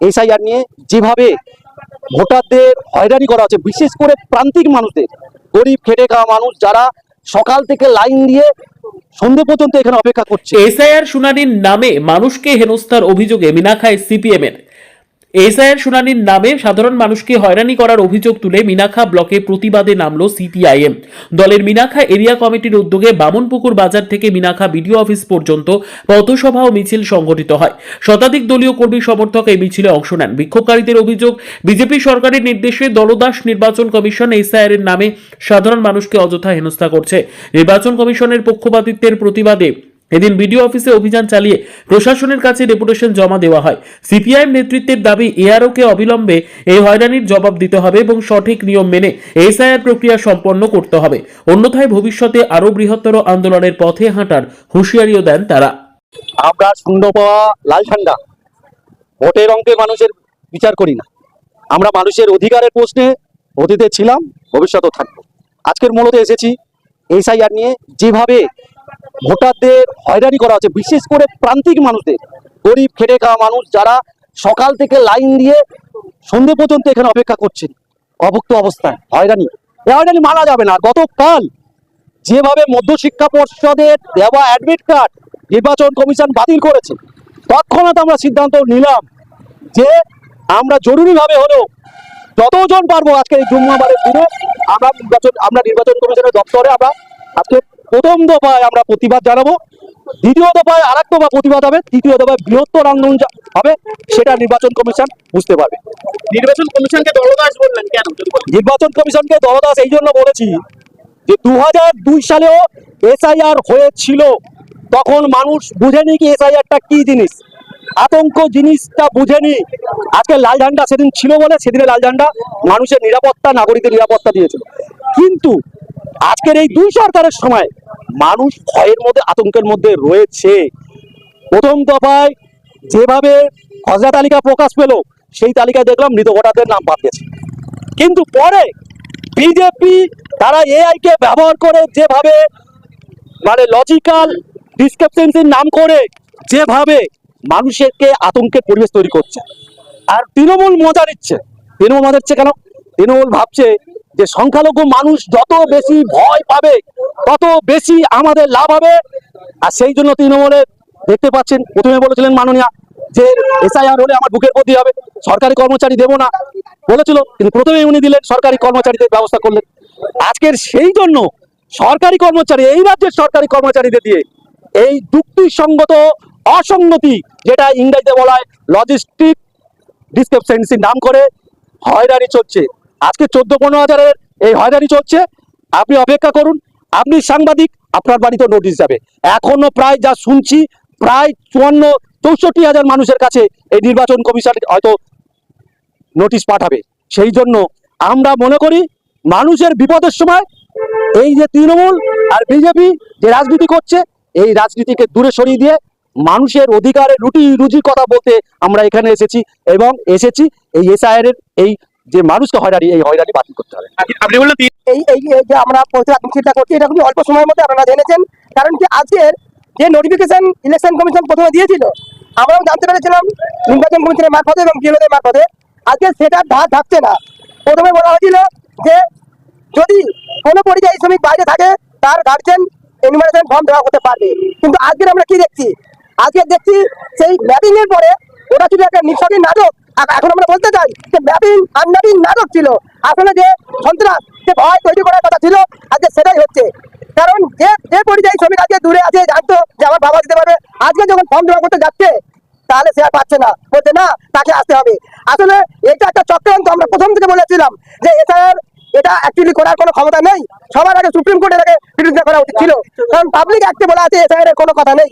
SIR নিয়ে যেভাবে ভোটারদের হয়রানি করা হচ্ছে, বিশেষ করে প্রান্তিক মানুষদের, গরিব, খেটে খাওয়া মানুষ যারা সকাল থেকে লাইন দিয়ে সন্ধে পর্যন্ত এখানে অপেক্ষা করছে। এসআইআর শুনানির নামে মানুষকে হেনস্থার অভিযোগে মিনাখায় সিপিএম এর এসআইআর শুনানির নামে সাধারণ মানুষকে হয়রানি করার অভিযোগ তুলে মিনাখা ব্লকে প্রতিবাদে নামলো সিপিআইএম। দলের মিনাখা এরিয়া কমিটির উদ্যোগে বামনপুকুর বাজার থেকে মিনাখা বিডিও অফিস পর্যন্ত পথসভা ও মিছিল সংগঠিত হয়। শতাধিক দলীয় কর্মী সমর্থক এই মিছিলে অংশ নেন। বিক্ষোভকারীদের অভিযোগ, বিজেপি সরকারের নির্দেশে দলদাস নির্বাচন কমিশন এসআইআর এর নামে সাধারণ মানুষকে অযথা হেনস্থা করছে। নির্বাচন কমিশনের পক্ষপাতিত্বের প্রতিবাদে এদিন বিডিও অফিসে অভিযান চালিয়ে প্রশাসনের কাছে ডেপুটেশন জমা দেওয়া হয়। সিপিআইএম নেতৃত্বের দাবি, এআরওকে অবিলম্বে এই হয়রানির জবাব দিতে হবে এবং সঠিক নিয়ম মেনে এসআইআর প্রক্রিয়া সম্পন্ন করতে হবে। অন্যথায় ভবিষ্যতে আরও বৃহত্তর আন্দোলনের পথে হাঁটার হুঁশিয়ারিও দেন তারা। আমরা শূন্য পাওয়া লাল ঠান্ডা ভোটের অঙ্কে মানুষের বিচার করি না। আমরা মানুষের অধিকারের প্রশ্নে অতীতে ছিলাম, ভবিষ্যতেও থাকব। আজকের মূলত এসেছি এসআইআর নিয়ে। যেভাবে ভোটারদের হয়রানি করা হচ্ছে, বিশেষ করে প্রান্তিক মানুষদের। গরিব, খেটে খাওয়া মানুষ যারা সকাল থেকে লাইন দিয়ে সন্ধে পর্যন্ত এখানে অপেক্ষা করছেন, অভুক্ত অবস্থায়, হয়রানি। হয়রানি মানা যাবে না। গতকাল যেভাবে মধ্যশিক্ষা পর্ষদের দেওয়া অ্যাডমিট কার্ড নির্বাচন কমিশন বাতিল করেছে, তৎক্ষণাৎ আমরা সিদ্ধান্ত নিলাম যে আমরা জরুরিভাবে হলেও যতজন পারব আজকে এই জুম্মাবারের দিনে আমরা নির্বাচন আমরা নির্বাচন কমিশনের দপ্তরে আমরা আজকে প্রথম দফায় আমরা প্রতিবাদ জানাব। দ্বিতীয় দফায় আর এক দফা প্রতিবাদ হবে। তৃতীয় দফায় বৃহত্তর আন্দোলন হবে সেটা নির্বাচন কমিশন বুঝতে পারবে। নির্বাচন কমিশনকে দলদাস বললেন কেন? নির্বাচন কমিশনকে দলদাস এই জন্য বলেছি যে দু দুই সালেও এসআইআর হয়েছিল। তখন মানুষ বুঝেনি কি এসআইআরটা কি জিনিস। আতঙ্ক জিনিসটা বুঝেনি। আজকে লাল ঝান্ডা সেদিন ছিল বলে সেদিনে লাল ঝান্ডা মানুষের নিরাপত্তা, নাগরিকের নিরাপত্তা দিয়েছিল। কিন্তু আজকের এই দুই সরকারের সময় মানুষ ভয়ের মধ্যে, আতঙ্কের মধ্যে রয়েছে। প্রথম দফায় যেভাবে খসড়া তালিকা প্রকাশ পেল, সেই তালিকায় দেখলাম মৃত ভোটারদের নাম বাদ গেছে। কিন্তু পরে বিজেপি তারা এআই কে ব্যবহার করে যেভাবে মানে লজিক্যাল ডিসক্রিপশনসির নাম করে যেভাবে মানুষেরকে আতঙ্কের পরিবেশ তৈরি করছে। আর তৃণমূল মজা নিচ্ছে। তৃণমূল মজা নিচ্ছে কেন? তৃণমূল ভাবছে যে সংখ্যালঘু মানুষ যত বেশি ভয় পাবে, তত বেশি আমাদের লাভ হবে। আর সেই জন্য তৃণমূলের দেখতে পাচ্ছেন, প্রথমে বলেছিলেন মাননীয়া যে এসআইআর হলে আমার বুকের প্রতি হবে, সরকারি কর্মচারী দেবো না বলেছিল, কিন্তু প্রথমেই উনি দিলেন, সরকারি কর্মচারীদের ব্যবস্থা করলেন। আজকের সেই জন্য সরকারি কর্মচারী, এই রাজ্যের সরকারি কর্মচারীদের দিয়ে এই যুক্তিসঙ্গত অসঙ্গতি, যেটা ইংরেজিতে বলা হয় লজিস্টিক ডিসক্রিপশনসির নাম করে হয়রানি চলছে। আজকে চোদ্দ পনেরো হাজারের এই হয়রানি চলছে। আপনি অপেক্ষা করুন, আপনি সাংবাদিক, আপনার বাড়িতে নোটিশ যাবে। এখনও প্রায় যা শুনছি, প্রায় চুয়ান্ন, চৌষট্টি হাজার মানুষের কাছে এই নির্বাচন কমিশন হয়তো নোটিশ পাঠাবে। সেই জন্য আমরা মনে করি, মানুষের বিপদের সময় এই যে তৃণমূল আর বিজেপি যে রাজনীতি করছে, এই রাজনীতিকে দূরে সরিয়ে দিয়ে মানুষের অধিকারে রুটি রুজির কথা বলতে আমরা এখানে এসেছি এবং এসেছি এই এসআইআর এর এই যে মানুষকে হয়রানি এই হয়রানি বাতিল করতে হবে। আপনি- বললেন এই এই এই যে আমরা প্রতিবাদ মিছিলটা করছি এটা খুবই অল্প সময়ের মধ্যে আপনারা জেনেছেন কারণ কি আজকের যে নোটিফিকেশন ইলেকশন কমিশন প্রথমে দিয়েছিল আমরাও জানতে পেরেছিলাম নির্বাচন কমিশনের মারফতে এবং বিএলওদের মারফতে আজকে সেটা ধার থাকছে না। প্রথমে বলা হয়েছিল যে যদি কোনো পরিযায়ী শ্রমিক বাইরে থাকে তার গার্জেন এনিমারেশন ফর্ম দেওয়া হতে পারবে। কিন্তু আজকের আমরা কি দেখছি? আজকে দেখছি সেই ম্যাপিং এর পরে ওটা ছিল একটা নিঃসরী নাটক। এখন আমরা বলতে চাই যে ম্যাপিং আনম্যাপিং নাটক ছিল। আসলে যে সন্ত্রাস, যে ভয় তৈরি করার কথা ছিল, আজকে সেটাই হচ্ছে। কারণ যে যে পরিযায়ী শ্রমিক আজকে দূরে আছে, জানতো যে আমার বাবা দিতে পারবে। আজকে যখন ফর্ম জমা করতে যাচ্ছে, তাহলে সে আর পাচ্ছে না। বলছে, না, তাকে আসতে হবে। আসলে এটা একটা চক্রান্ত, আমরা প্রথম থেকে বলেছিলাম যে এসআইআর এটা অ্যাকচুয়ালি করার কোনো ক্ষমতা নেই। সবার আগে সুপ্রিম আগে করা উচিত ছিল। কারণ পাবলিক অ্যাক্টে বলা আছে কোনো কথা নেই।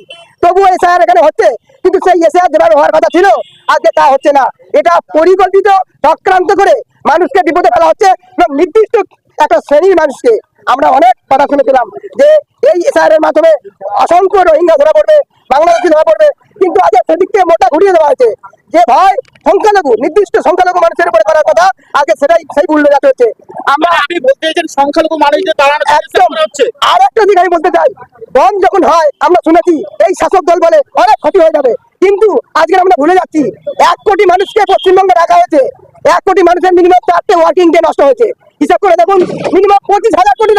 এখানে হচ্ছে। কিন্তু সেই যেভাবে হওয়ার কথা ছিল, আজকে তা হচ্ছে না। এটা পরিকল্পিত, চক্রান্ত করে মানুষকে বিপদে ফেলা হচ্ছে এবং নির্দিষ্ট একটা শ্রেণির মানুষকে আমরা অনেক কথা শুনেছিলাম যে এই এসআইআর এর মাধ্যমে অসংখ্য রোহিঙ্গা ধরা পড়বে, বাংলাদেশি ধরা পড়বে। কিন্তু আজকে সেদিককে মোটা ঘুরিয়ে দেওয়া হয়েছে যে ভয় সংখ্যালঘু, নির্দিষ্ট সংখ্যালঘু মানুষের উপরে করার কথা আগে সেটাই, সেই যাতে হচ্ছে। আমি বলতে চাই যখন হয় আমরা শুনেছি এই শাসক দল বলে অনেক ক্ষতি হয়ে যাবে। কিন্তু আজকে আমরা ভুলে যাচ্ছি এক কোটি মানুষকে রাখা হয়েছে। এক কোটি মানুষের মিনিমাম চারটে ওয়ার্কিং ডে নষ্ট হয়েছে। হিসাব করে দেখুন মিনিমাম পঁচিশ হাজার কোটি